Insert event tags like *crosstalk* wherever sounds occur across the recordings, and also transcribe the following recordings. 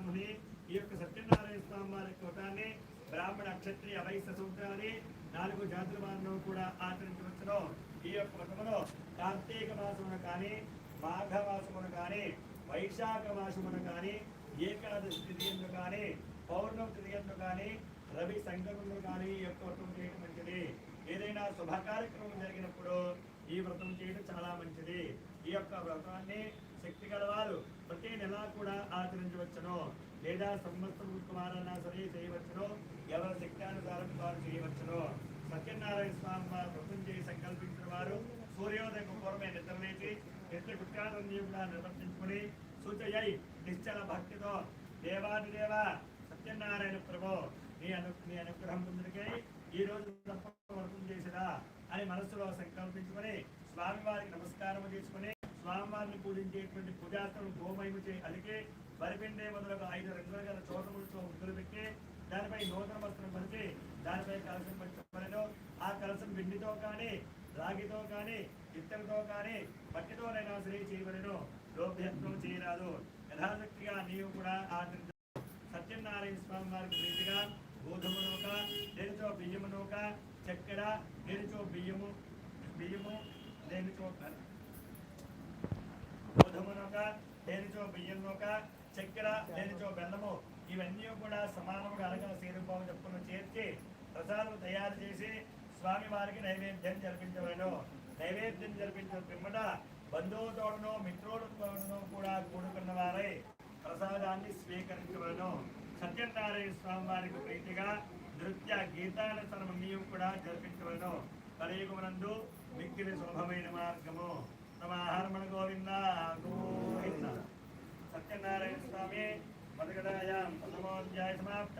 మహాముని ఈ యొక్క సత్యనారాయణ స్వామి వారి యొక్క బ్రాహ్మణ క్షత్రియ వైశ్య సూత్రాన్ని నాలుగు జాతుల వారిలో కూడా ఆచరించవచ్చును. ఈ యొక్క వ్రతమును కార్తీక మాసమున కానీ మాఘ మాసమున కానీ వైశాఖ మాసమున కానీ ఏకాదశి తిథియందు కానీ పౌర్ణమి తిథియందు కానీ రవి సంకటంలో కానీ ఈ యొక్క వ్రతం చేయడం మంచిది. ఏదైనా శుభ కార్యక్రమం జరిగినప్పుడు ఈ వ్రతం చేయడం చాలా మంచిది. ఈ యొక్క వ్రతాన్ని శక్తి గలవారు ప్రతి నెల కూడా ఆచరించవచ్చును. లేదా సంవత్సరం కుమారన్నా సరే చేయవచ్చును. ఎవరి శక్తానుసారం వారు చేయవచ్చును. సత్యనారాయణ స్వామి వారు వ్రతం చేసి సంకల్పించిన వారు సూర్యోదయం పూర్వమే నిద్రలేచి నిద్ర కుట్కాన్ని కూడా నిర్వర్తించుకుని సూచయ్యి నిశ్చల భక్తితో దేవాది దేవ సత్యనారాయణ ప్రభు నీ అను నీ అనుగ్రహం పొందుడికై ఈ రోజు తప్ప వ్రతం చేసిరా అని మనసులో సంకల్పించుకొని స్వామివారికి నమస్కారం చేసుకుని స్వామివారిని పూజించేటువంటి పూజాస్తులు గోమయము చే అలికి వరిపిండే ఐదు రంగుల గల చోటములతో ముద్దులు పెట్టి దానిపై నూతన వస్త్రం పరిచి దానిపై కలసం పంచబడను ఆ కలసం వెండితో కానీ రాగితో కానీ ఇత్తడితో కానీ మట్టితోనైనా సరే చేయబడను. లోభ్యత్వం చేయరాదు. యథాశక్తిగా నీవు కూడా ఆచరించ సత్యనారాయణ స్వామి వారికి ప్రీతిగా గోధుమ నూక దేనితో బియ్యము నూక చక్కెర దేనితో బియ్యము బియ్యము దేనితో గోధుమనొక బియ్యం చక్కెర దేనిచో బెల్లము ఇవన్నీ కూడా సమానముగా అనగా సేరుపాము చెప్పుకుని చేర్చి ప్రసాదం తయారు చేసి స్వామి వారికి నైవేద్యం జరిపించవలను. నైవేద్యం జరిపించిన పిమ్మట బంధువుతోడను మిత్రులతోడను కూడా కూడుకున్న వారై ప్రసాదాన్ని స్వీకరించవలను. సత్యనారాయణ స్వామి వారికి ప్రీతిగా నృత్య గీతానుసరమన్నీ కూడా జరిపించవలను. కలియుగమునందు మిక్కిలి శుభమైన మార్గము. నమాహరమణ గోవింద గోవింద సత్యనారాయణ స్వామి మొదగడాయాం ప్రథమోధ్యాయ సమాప్త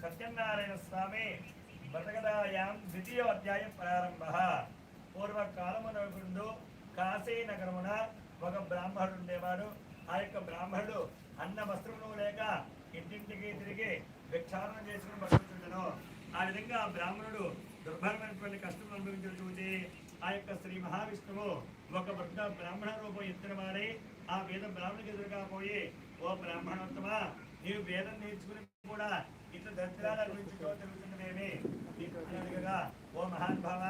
సత్యనారాయణ స్వామి బతకదాయాం ద్వితీయ అధ్యాయం ప్రారంభ పూర్వకాలమునకుందు కాశీ నగరమున ఒక బ్రాహ్మణుడు ఉండేవాడు. ఆ యొక్క బ్రాహ్మణుడు అన్న వస్త్రములు లేక ఇంటింటికి తిరిగి విక్షారణ చేసుకుని బతుకుతుండను. ఆ విధంగా ఆ బ్రాహ్మణుడు దుర్భరమైనటువంటి కష్టం అనుభవించడం చూసి ఆ యొక్క శ్రీ మహావిష్ణువు ఒక వృద్ధ బ్రాహ్మణ రూపం ఎత్తిన వారి ఆ వేద బ్రాహ్మణుడికి ఎదురుగా పోయి ఓ బ్రాహ్మణోత్తమా నీవు వేదం నేర్చుకుని కూడా ఇట్లా దరిద్రాల గురించి తెలుగుతున్నదేమి అడిగగా ఓ మహాన్ భావ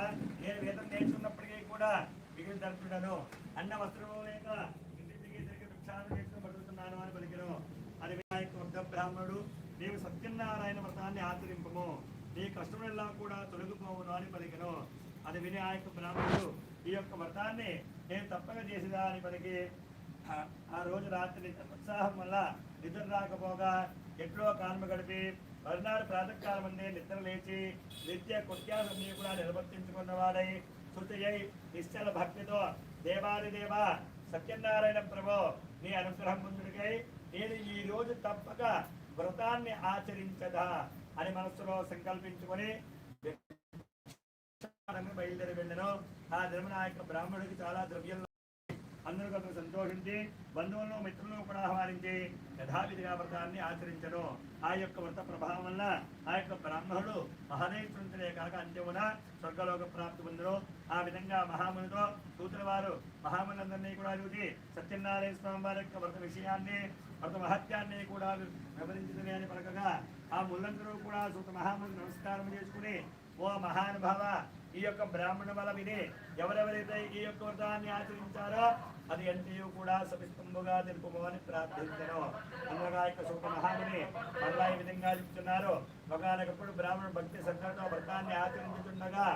నేను వేదం నేర్చుకున్నప్పటికీ కూడా మిగిలిన దరిద్రుడను అన్న వస్త్రము లేక ఇంటికి తిరిగి వృక్షాలను చేసుకుని బతుకుతున్నాను అని పలికిను. అది వినాయక వృద్ధ బ్రాహ్మణుడు నీవు సత్యనారాయణ వ్రతాన్ని ఆచరింపము. నీ కష్టములెల్లా కూడా తొలగిపోవును అని పలికిను. అది విని ఆ యొక్క బ్రాహ్మణుడు ఈ యొక్క వ్రతాన్ని నేను తప్పక చేసిదా అని పలికి. ఆ- రోజు రాత్రి ఉత్సాహం వల్ల నిద్ర రాకపోగా ఎట్లో కాల్మ గడిపి మరునాడు ప్రాతకాలం అందే నిద్ర లేచి నిత్య కొత్యాసం కూడా నిర్వర్తించుకున్నవాడై శృతియై నిశ్చల భక్తితో దేవాది దేవ సత్యనారాయణ ప్రభు నీ అనుగ్రహం ముందుడికై నేను ఈ రోజు తప్పక వ్రతాన్ని ఆచరించదా? అని మనస్సులో సంకల్పించుకొని బయలుదేరి వెళ్ళను. ఆ ధర్మనాయక బ్రాహ్మణుడికి చాలా ద్రవ్యం అందరూ కొంత సంతోషించి బంధువులను మిత్రులను కూడా ఆహ్వానించి యథావిధిగా వ్రతాన్ని ఆచరించడం. ఆ యొక్క వ్రత ప్రభావం వల్ల ఆ యొక్క బ్రాహ్మణుడు మహదేశ్వరుడే కాక అంత్యమున స్వర్గలోక ప్రాప్తి పొందును. ఆ విధంగా మహామునితో సూత్రవారు వారు కూడా చూసి సత్యనారాయణ స్వామి వారి యొక్క వ్రత విషయాన్ని వ్రత మహత్యాన్ని కూడా వివరించింది అని పలకగా ఆ ముళ్ళందరూ కూడా సూత మహాముని నమస్కారం చేసుకుని ఓ మహానుభావ ఈ యొక్క బ్రాహ్మణ బల వినే ఎవరెవరైతే ఈ యొక్క వ్రతాన్ని ఆచరించారో అది ఎంతయు కూడా సవిస్తంభుగా తెలుపుము ప్రార్థించను. అనగా యొక్క సూత మహాముని మళ్ళా ఈ విధంగా చెప్తున్నారు. ఒకనకప్పుడు బ్రాహ్మణ భక్తి శ్రద్ధతో వ్రతాన్ని ఆచరించుతుండగా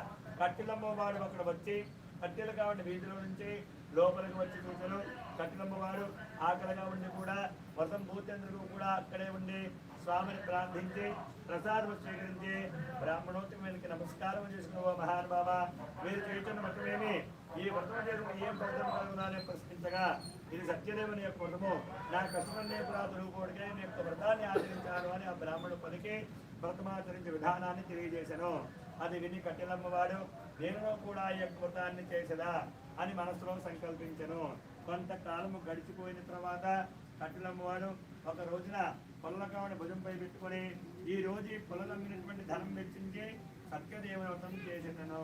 కట్టిలమ్మవారు అక్కడ వచ్చి కట్టెలు కాబట్టి వీధిలో నుంచి లోపలికి వచ్చి చూశారు కట్టిలమ్మవారు ఆకలిగా ఉండి కూడా వ్రతం పూర్తేందుకు కూడా అక్కడే ఉండి స్వామిని ప్రార్థించి ప్రసాదం స్వీకరించి బ్రాహ్మణోత్తమునికి నమస్కారం చేసుకున్న మహాన్ బాబా? మీరు చేస్తున్న వ్రతమేమి ఈ వ్రతం చేసుకుని ఏం ఫలితం కలుగుతుందని ప్రశ్నించగా ఇది సత్యదేవుని యొక్క వ్రతము. నా కష్టమనే కూడా నీ నేను యొక్క వ్రతాన్ని ఆచరించాను అని ఆ బ్రాహ్మణుడు పలికి వ్రతమాచరించే విధానాన్ని తెలియజేశాను. అది విని కట్టెలమ్మవాడు నేను కూడా ఈ యొక్క వ్రతాన్ని చేసదా? అని మనసులో సంకల్పించను. కొంతకాలము గడిచిపోయిన తర్వాత కట్టెలమ్మవాడు ఒక రోజున పొల్లకావుని భుజంపై పెట్టుకొని ఈ రోజు ఈ పొలలమ్మినటువంటి ధనం వెచ్చించి సత్యదేవుని చేసినను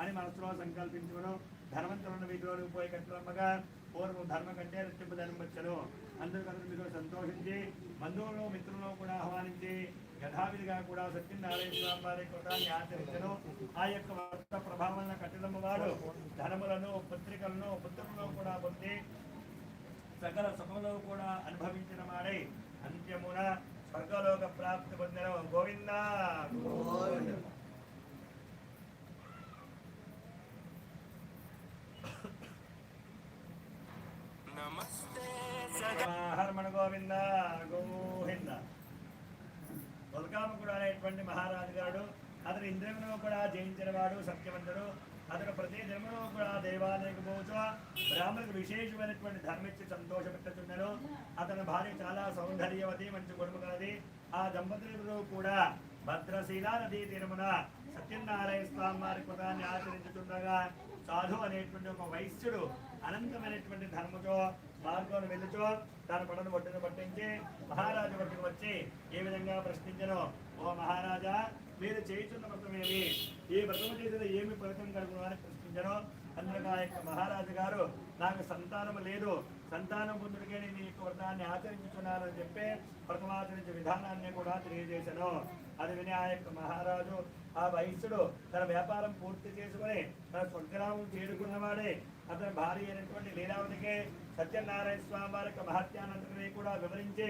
అని మనసులో సంకల్పించుకును ధనవంతులను వీధిలోకి పోయి కట్టులమ్మగా పూర్వం ధర్మ కంటే రెట్టింపు ధనం వచ్చను. అందరికీ కలిసి మీరు సంతోషించి బంధువులను మిత్రులను కూడా ఆహ్వానించి యథావిధిగా కూడా సత్యనారాయణ స్వామి వారి కృతాన్ని ఆచరించను. ఆ యొక్క వర్త ప్రభావం కట్టిలమ్మ వాడు ధనములను పత్రికలను పుత్రులను కూడా పొంది సకల సుఖములు కూడా అనుభవించిన వాడై అంత్యమున స్వర్గలోక ప్రాప్తి పొందిన గోవింద గోవింద హరమణ గోవింద గోవింద బలకామకుడు అనేటువంటి మహారాజు గారు అతను ఇంద్రమును కూడా జయించిన వాడు సత్యవంతుడు అతను ప్రతి జన్మలో కూడా దేవాలయకు పోవచ్చు బ్రాహ్మణులకు విశేషమైనటువంటి ధర్మిచ్చి సంతోషపెట్టుతున్నాడు అతని భార్య చాలా సౌందర్యవతి మంచి కొడుకు కలది ఆ దంపతులు కూడా భద్రశీలా నదీ తీరమున సత్యనారాయణ స్వామి వారి పదాన్ని ఆచరించుతుండగా సాధు అనేటువంటి ఒక వైశ్యుడు అనంతమైనటువంటి ధర్మతో మార్గం వెళ్ళుచో తన పడను ఒడ్డును పట్టించి మహారాజు వద్దకు వచ్చి ఏ విధంగా ప్రశ్నించను? ఓ మహారాజా మీరు చేయుచున్న వ్రతమేమి ఈ వ్రతము చేసిన ఏమి ఫలితం కలుగును అని ప్రశ్నించను. అందుకు ఆ యొక్క మహారాజు గారు నాకు సంతానం లేదు. సంతానం పొందుడికే నేను ఈ యొక్క వ్రతాన్ని ఆచరించుతున్నానని చెప్పి వ్రతమాచరించే విధానాన్ని కూడా తెలియజేశాను. అది విని ఆ యొక్క మహారాజు ఆ వైశ్యుడు తన వ్యాపారం పూర్తి చేసుకుని తన స్వర్గరామం చేరుకున్నవాడే. అతని భార్య అయినటువంటి లీలావతికి సత్యనారాయణ స్వామి వారి యొక్క మహత్యానంతని కూడా వివరించి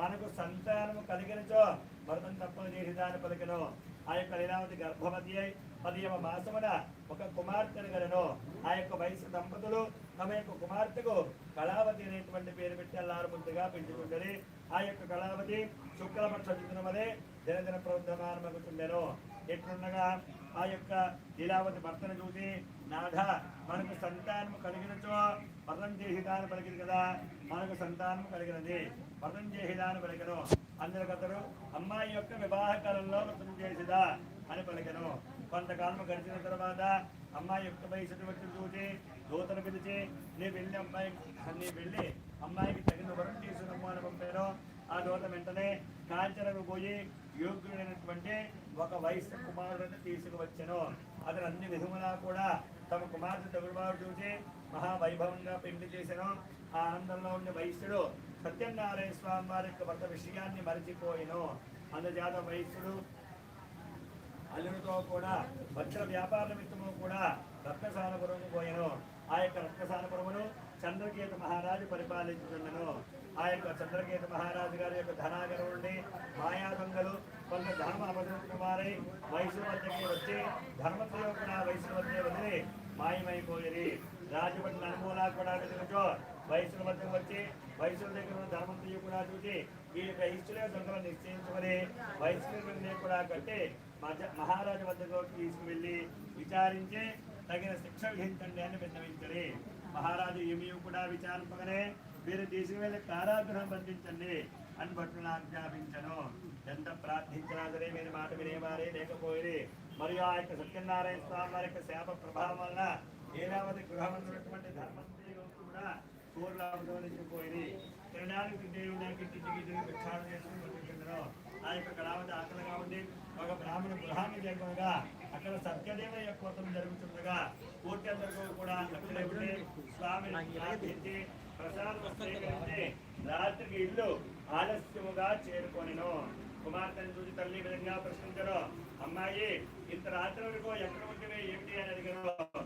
మనకు సంతానము కలిగినచో భరతం తప్పని చేసి దాన్ని పలికను. ఆ యొక్క లీలావతి గర్భవతి అయి పదియవ మాసమున ఒక కుమార్తెను గలను ఆ యొక్క వయసు దంపతులు తమ యొక్క కుమార్తెకు కళావతి అనేటువంటి పేరు పెట్టి అల్లారు ముందుగా పెంచుకుంటుంది. ఆ యొక్క కళావతి శుక్లపక్ష దినమదే దినదిన ప్రవర్ధమానమగుతుండెను ఎట్లుండగా ఆ యొక్క లీలావతి భర్తను చూసి నాథ మనకు సంతానం కలిగినచో పర్ణం చేహిదాను పలికింది కదా మనకు సంతానం కలిగినది పర్ణం చేహిదాను పలికను. అందరికతరు అమ్మాయి యొక్క వివాహ కాలంలో వ్రతం చేసిదా అని పలికెను. కొంతకాలం గడిచిన తర్వాత అమ్మాయి యొక్క వయసు వచ్చి చూసి దూతను పిలిచి నీ వెళ్ళి అమ్మాయి నీ వెళ్ళి అమ్మాయికి తగిన వరం తీసుకురమ్ము అని పంపారు. ఆ దూత వెంటనే కాంచనకు పోయి యోగ్యుడైనటువంటి ఒక వయసు కుమారుడిని తీసుకువచ్చాను. అతను అన్ని విధములా కూడా తమ కుమార్తె తగుడుబాటు చూసి మహావైభవంగా పెళ్ళి చేశాను ఆ ఆనందంలో ఉండే వైశ్యుడు సత్యనారాయణ స్వామి వారి యొక్క భర్త విషయాన్ని మరిచిపోయిను అందజాత వైశ్యుడు అల్లుడితో కూడా వజ్ర వ్యాపార నిమిత్తము కూడా రత్నసానపురము పోయాను ఆ యొక్క రత్నసానపురమును చంద్రకేతు మహారాజు పరిపాలించుతున్నాను ఆ యొక్క చంద్రకేతు మహారాజు గారి యొక్క ధనాగరం నుండి మాయా దొంగలు కొంత ధర్మ అపజరుతున్న వారై వయసు వద్దకి వచ్చి ధర్మత్రయం కూడా వయసు వద్ద వదిలి మాయమైపోయేది రాజభట్ నలుమూలా కూడా వెతుకుతో వయసు వద్దకు వచ్చి వయసుల దగ్గర ధర్మం ధర్మంతయు కూడా చూసి ఈ ఇష్టలే దొంగలు నిశ్చయించుకొని వయసుల కూడా కట్టి మహారాజు వద్దకు తీసుకువెళ్ళి విచారించి తగిన శిక్ష విధించండి అని విన్నవించండి మహారాజు ఏమీ కూడా విచారింపగానే మీరు తీసుకువెళ్ళి కారాగృహం బంధించండి అని భటులను ఆజ్ఞాపించను. ఎంత ప్రార్థించినా సరే మీరు మాట వినేవారే లేకపోయి మరియు ఆ యొక్క సత్యనారాయణ స్వామి వారి యొక్క శాప ప్రభావం వల్ల ఏలావతి గృహం ఉన్నటువంటి ధర్మంతులు కూడా పూర్లాభోనిపోయి తినడానికి దేవుడానికి ఇంటికి తిరిగి భిక్షాలు చేసుకుని బతుకుతున్నారు ఆ యొక్క కళావతి ఆకలిగా ఉండి ఒక బ్రాహ్మణ గృహాన్ని లేకుండా అక్కడ సత్యదేవ యొక్క వ్రతం జరుగుతుండగా పూర్తి అందరికీ కూడా అక్కడే ఉండి స్వామిని ప్రార్థించి ప్రసాదం స్వీకరించి రాత్రికి ఇల్లు ఆలస్యముగా చేరుకొనిను. కుమార్తెను చూసి తల్లి ఈ విధంగా ప్రశ్నించరు అమ్మాయి ఇంత రాత్రి వరకు ఎక్కడ ఉంటే ఏమిటి అని అడిగారు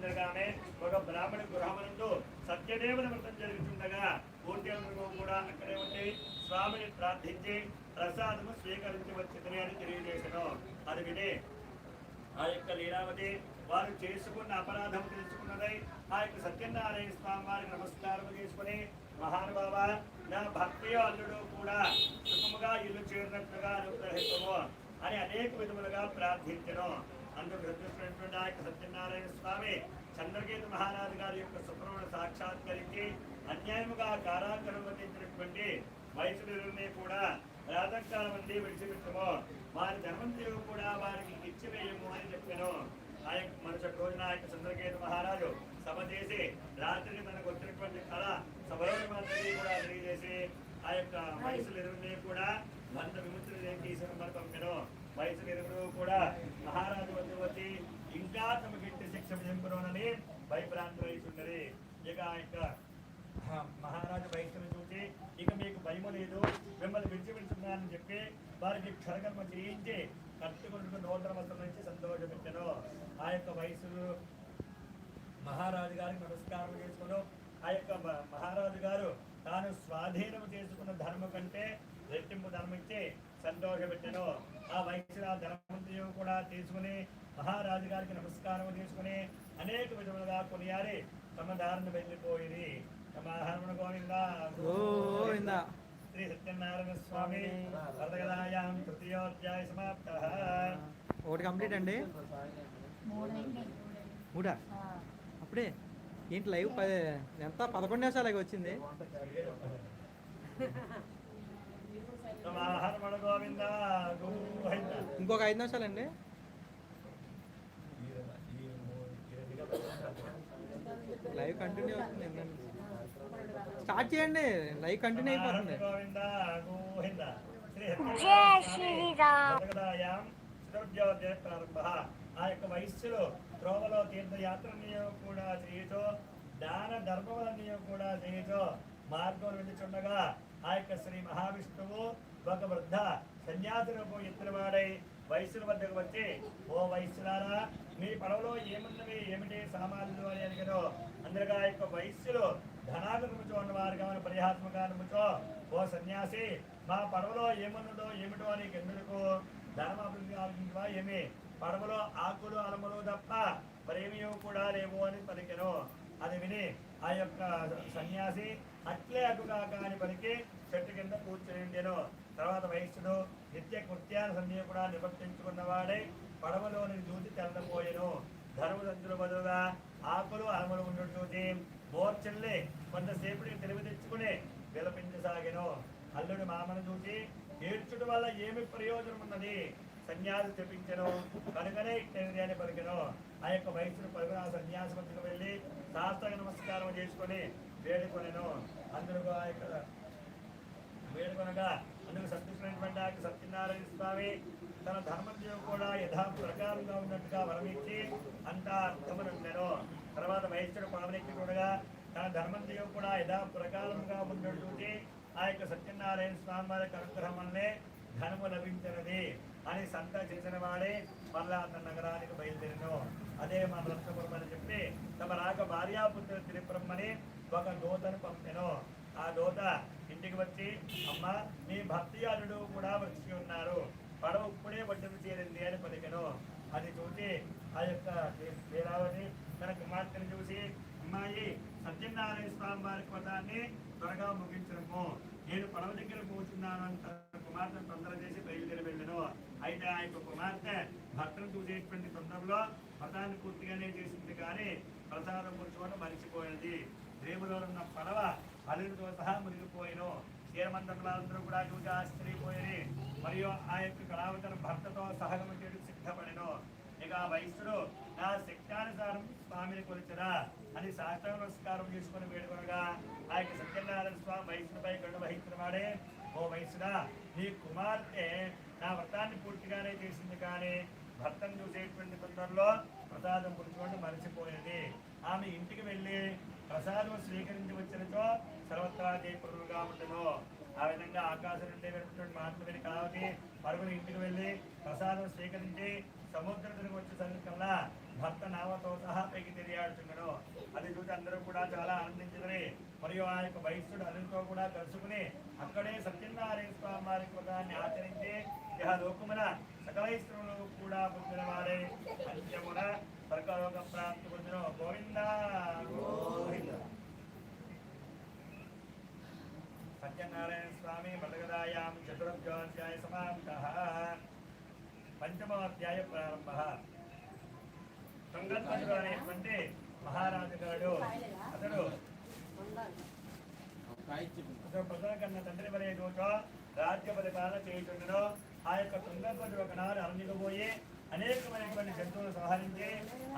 ఒక బ్రాహ్మణ గృహమనందు సత్యదేవుని వ్రతం జరుగుతుండగా పూర్తి అందరూ కూడా అక్కడే ఉండి స్వామిని ప్రార్థించి ప్రసాదము స్వీకరించవచ్చిందని అని తెలియజేశాను. అది విని ఆ యొక్క లీలావతి వారు చేసుకున్న అపరాధం తెలుసుకున్నదై ఆ యొక్క సత్యనారాయణ స్వామి వారికి నమస్కారం చేసుకుని మహానుభావ నా భక్తి అల్లుడు కూడా సుఖముగా ఇల్లు చేరినట్లుగా అనుగ్రహించము అని అనేక విధములుగా ప్రార్థించను. అందుకు ప్రత్యున్నటువంటి యొక్క సత్యనారాయణ స్వామి చంద్రకేతు మహారాజు గారి యొక్క సుప్రమణ సాక్షాత్కరించి అన్యాయముగా కారాగ్రహం వహించినటువంటి వయసులని కూడా రాజకాలం మంది విడిచిపెట్టము. వారి ధర్మంతులు కూడా వారికి ఇచ్చివేయము అని చెప్పాను. ఆ యొక్క మరుసటి రోజున ఆ యొక్క చంద్రకేతు మహారాజు సభ చేసి రాత్రి మనకు వచ్చినటువంటి కళ సభలోని కూడా కూడా ఆ యొక్క వయసులు కూడా వంద విముక్తులు తీసిన పంపెను వయసులు ఇరువురు కూడా మహారాజు వద్ద వచ్చి ఇంకా తమ గిట్టి శిక్ష విధింపునని భయభ్రాంతి వహిస్తున్నది ఇక ఆ మహారాజు వయస్సును చూసి ఇక మీకు భయము లేదు మిమ్మల్ని విడిచిపెడుతున్నానని చెప్పి వారికి క్షరకర్మ చేయించి కట్టుకుంటున్న నూతన వస్త్రం నుంచి సంతోషపెట్టాను ఆ యొక్క వయసు మహారాజు గారికి నమస్కారం చేసుకుని ఆ యొక్క మహారాజు గారు తాను స్వాధీనం చేసుకున్న ధర్మం కంటే రెట్టింపు ధర్మం ఇచ్చి సంతోషపెట్టాను ఆ వయసుల ధర్మంతియు కూడా తీసుకుని మహారాజు గారికి నమస్కారం చేసుకుని అనేక విధములుగా కొనియారి తమ దారిని వెళ్ళిపోయింది తమ గోవింద. గోవింద. శ్రీ సత్యనారాయణ స్వామి వరదగదాయాం తృతీయోధ్యాయ సమాప్త. ఒకటి కంప్లీట్ అండి. మూడా? అప్పుడే ఏంటి లైవ్ పది ఎంత? పదకొండు నిమిషాలకి వచ్చింది *laughs* తమ హనుమన గోవింద గోవింద ఇంకొక ఐదు నిమిషాలండి లైవ్ కంటిన్యూ అవుతుంది ఏంటండి? స్టార్ట్ చేయండి. లైవ్ కంటిన్యూ అయిపోతుంది. ప్రారంభ. ఆ యొక్క వయస్సులో త్రోవలో తీర్థయాత్రని కూడా చేయటో దాన ధర్మములన్నీ కూడా చేయటో మార్గం వెళ్ళుచుండగా ఆ యొక్క శ్రీ మహావిష్ణువు ఒక వృద్ధ సన్యాసులకు ఎత్తులవాడై వయసుల వద్దకు వచ్చి ఓ వయస్సులారా మీ పడవలో ఏమున్నవి? ఏమిటి? సామాన్లు అని అడిగారు అందరిగా ఆ యొక్క వయస్సులో ధనాగముతో ఉన్నవారు కావాలి పరిహాత్మకాలముతో ఓ సన్యాసి మా పడవలో ఏమున్నదో ఏమిటో అని ఎందుకు? ధర్మాభివృద్ధి ఆలోచించవా? ఏమి? పడవలో ఆకులు అలములు తప్ప మరేమీ కూడా లేవు అని పలికెను. అది విని ఆ యొక్క సన్యాసి అట్లే అటుగాక అని పలికి చెట్టు కింద కూర్చునిండెను తర్వాత వయస్సుడు నిత్య కృత్యాల సన్నిధి కూడా నివర్తించుకున్నవాడే పడవలోని దూచి తెల్లపోయెను ధర్మదంతుల బదులుగా ఆకులు అలములు ఉండడు చూసి మోర్చెల్లి కొంతసేపటికి తెలివి తెచ్చుకుని విలపించసాగెను. అల్లుడు మామను చూసి ఏడ్చుడు వల్ల ఏమి ప్రయోజనం ఉన్నది సన్యాసి తెప్పించను. కనుకనే ఇట్టనిది అని పలికెను. ఆ యొక్క వయసును పలుకున ఆ సన్యాసి వద్దకు వెళ్ళి శాస్త్ర నమస్కారం చేసుకొని వేడుకొనను. అందులో ఆ యొక్క వేడుకొనగా అందుకు సంతృష్టినటువంటి ఆ సత్యనారాయణ స్వామి తన ధర్మజ్ఞం కూడా యథా ప్రకారంగా ఉన్నట్టుగా వరమిచ్చి అంతా అర్థమనుండెను తర్వాత వైశ్యుడు పావనెక్కి కూడా తన ధర్మజ్ఞం కూడా యథా ప్రకారంగా ఉన్నట్టు ఆ యొక్క సత్యనారాయణ స్వామి వారి అనుగ్రహం వల్లే ధనము లభించినది అని సంత చేసిన వాడే మళ్ళా అతని నగరానికి బయలుదేరిను. అదే మన రత్నపురం అని చెప్పి తమ రాక భార్యాపుత్ర తిరిపురమ్మని ఒక దూతను పంపెను. ఆ దూత ఇంటికి వచ్చి అమ్మ మీ భక్తియారుడు కూడా వచ్చి ఉన్నారు. పడవ ఇప్పుడే పట్టుకు చేరింది అని పలికెను. అది చూసి ఆ యొక్క లీలావతి తన కుమార్తెను చూసి అమ్మాయి సత్యనారాయణ స్వామి వారి పదాన్ని త్వరగా ముగించడము. నేను పడవ దగ్గర కూర్చున్నాను అని తన కుమార్తెను తొందర చేసి బయలుదేరి వెళ్ళను. అయితే ఆ యొక్క కుమార్తె భర్తను చూసేటువంటి తొందరలో పదాన్ని పూర్తిగానే చేసింది కానీ ప్రసాదం కూర్చోవడం మరిచిపోయింది. రేవులో ఉన్న పడవ అల్లుడితో సహా మునిగిపోయాను. చీరమందరులందరూ కూడా చూసి ఆశ్చర్యపోయి మరియు ఆ యొక్క కళావతన భర్తతో సహగమ చేయడం సిద్ధపడిను. ఇక ఆ వైశ్యుడు నా శక్తానుసారం స్వామిని కొలిచరా అని శాస్త్ర నమస్కారం చేసుకుని వేడుకొనగా ఆ యొక్క సత్యనారాయణ స్వామి వైశ్యుడిపై గడు వహించిన వాడే ఓ వైశ్యుడా నీ కుమార్తె నా వ్రతాన్ని పూర్తిగానే చేసింది కానీ భర్తను చూసేటువంటి తొందరలో ప్రసాదం పురుచుకోండి మరచిపోయింది. ఆమె ఇంటికి వెళ్ళి ప్రసాదం స్వీకరించి వచ్చినచో సర్వత్రా జయపురులుగా ఉండను. ఆ విధంగా ఆకాశం నుండి వెళ్ళినటువంటి మాటలు విని కావతి పరుగుని ఇంటికి వెళ్ళి ప్రసాదం స్వీకరించి సముద్రం వచ్చే సందర్భంలో భర్త నావతో సహా పైకి తిరిగాడుతున్నాడు అది చూసి అందరూ కూడా చాలా ఆనందించిందని మరియు ఆ యొక్క వయస్సుడు అల్లుతో కూడా కలుసుకుని అక్కడే సత్యనారాయణ స్వామి వారి కృతాన్ని ఆచరించి ఇహ లోకమున సకలైశ్వరులు కూడా పొందిన వారే. అంత్యమున స్వర్గలోక ప్రాప్తి పొందిన గోవింద. గోవింద. సత్యనారాయణ స్వామి మృగదాయాం చతుర్థోధ్యాయ సమాప్త. పంచమోధ్యాయ ప్రారంభ. తుంగధ్వజుడు అనేటువంటి మహారాజు గారు అతడు అతడు ప్రజల కన్నా తండ్రి చూచో రాజ్య పరిపాలన చేయుచుండను. ఆ యొక్క తుంగధ్వజుడు ఒకనాడు అరణ్యకు పోయి అనేకమైనటువంటి జంతువులు సంహరించి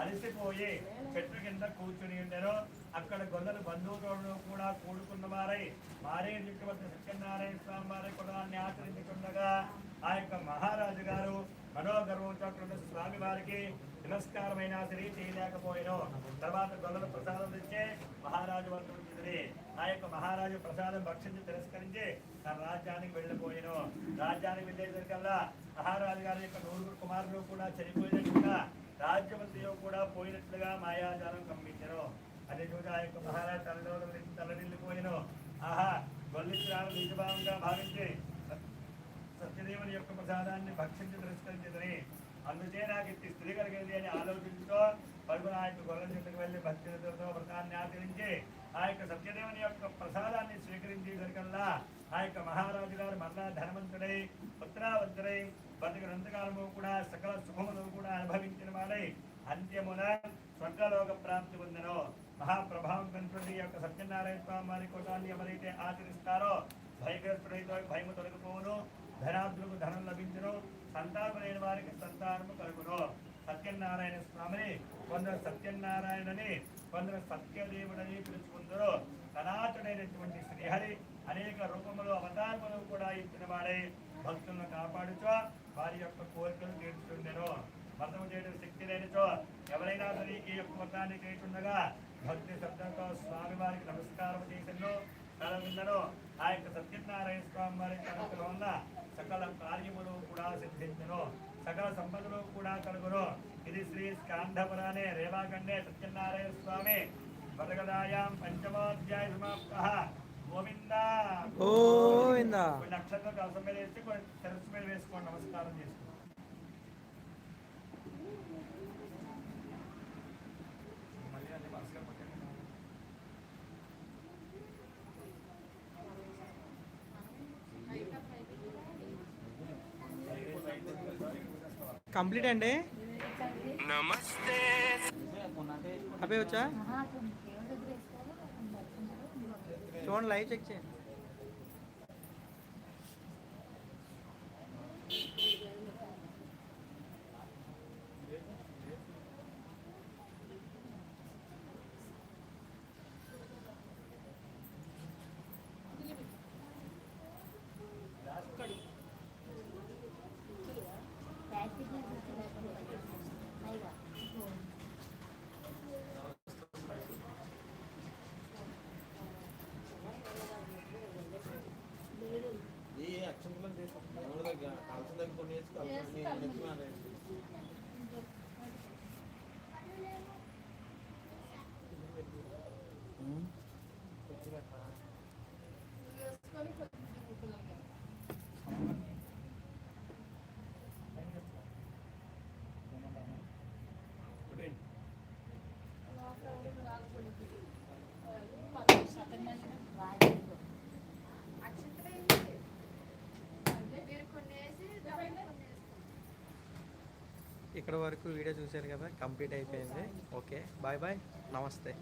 అలసిపోయి చెట్టు కింద కూర్చుని ఉండెను. అక్కడ గొల్లలు బంధువులను కూడా కూడుకున్న వారై మారే చుట్టుపక్కల సత్యనారాయణ స్వామి వారి కులాన్ని ఆచరించుకుండగా ఆ యొక్క మహారాజు గారు మనోగర్వంతో స్వామి వారికి నమస్కారమైన సరే చేయలేకపోయాను. తర్వాత గొల్లలు ప్రసాదం తెచ్చే మహారాజు వంతుడు ఆ యొక్క మహారాజు ప్రసాదం భక్షించి తిరస్కరించి తన రాజ్యానికి వెళ్ళిపోయాను. రాజ్యానికి వెళ్ళేసరికల్లా మహారాజు గారి యొక్క నూరుగురు కుమారులు కూడా చనిపోయినట్టుగా రాజ్యమంత్రియో కూడా పోయినట్లుగా మాయాజాలం కమ్మించారు అదే చూసి ఆ యొక్క మహారాజు తలలో తలనిల్లిపోయాను ఆహా గొల్లిచ్చారు నిజభావంగా భావించి సత్యదేవుని యొక్క ప్రసాదాన్ని భక్షించి తిరస్కరించదని. అందుచే నాకు ఇట్టి స్త్రీ కలిగింది అని ఆలోచించుతో పరుగున ఆ యొక్క గొర్రెల చెట్టుకు వెళ్ళి భక్తులతో వ్రతాన్ని ఆచరించి ఆ యొక్క సత్యదేవుని యొక్క ప్రసాదాన్ని స్వీకరించేసరికల్లా ఆ యొక్క మహారాజు గారు మరలా ధనవంతుడై పుత్రావంతుడై బతుకునంతకాలము కూడా సకల సుఖములు కూడా అనుభవించిన వాడై అంత్యమున స్వర్గలోక ప్రాప్తి పొందెను. మహాప్రభావం కనుకుంటే యొక్క సత్యనారాయణ స్వామి వారి కోటాన్ని ఎవరైతే ఆచరిస్తారో భయగ్రస్తుడైతే భయము తొలగిపోవును ధనార్థులకు ధనం లభించను సంతానం లేని వారికి సంతానము కలుగును. సత్యనారాయణ స్వామిని కొందరు సత్యనారాయణని కొందరు సత్యదేవుడని పిలుచుకుందరు. సనాతనైనటువంటి శ్రీహరి అనేక రూపములు అవతారములు కూడా ఇచ్చిన వాడే. భక్తులను కాపాడుచో వారి యొక్క కోరికలు తీర్చుండెను వ్రతము చేయడం శక్తి లేనిచో ఎవరైనా సరే ఈ యొక్క వ్రతాన్ని చేస్తుండగా భక్తి శబ్దంతో స్వామి వారికి నమస్కారం చేసిందో కలవిందను. ఆ యొక్క సత్యనారాయణ స్వామి వారి కనుకలో ఉన్న సకల కార్యములు కూడా సిద్ధించను. సకల సంపదలు కూడా కలుగును. ఇది శ్రీ స్కాంధపురాణే రేవాఖండే సత్యనారాయణ స్వామి వరగదాయాం పంచమోధ్యాయ సమాప్త. గోవింద. నక్షత్రం కలసం మీద వేసి కొన్ని తెరసు మీద వేసుకోండి నమస్కారం చేసుకోండి మళ్ళీ అన్ని మనసులో పట్టండి. కంప్లీట్ అండి? అబ్బాయి వచ్చా? చూడండి లైవ్ చెక్ చేయండి. ఇక్కడ వరకు వీడియో చూశారు కదా కంప్లీట్ అయిపోయింది. ఓకే బాయ్ బాయ్ నమస్తే.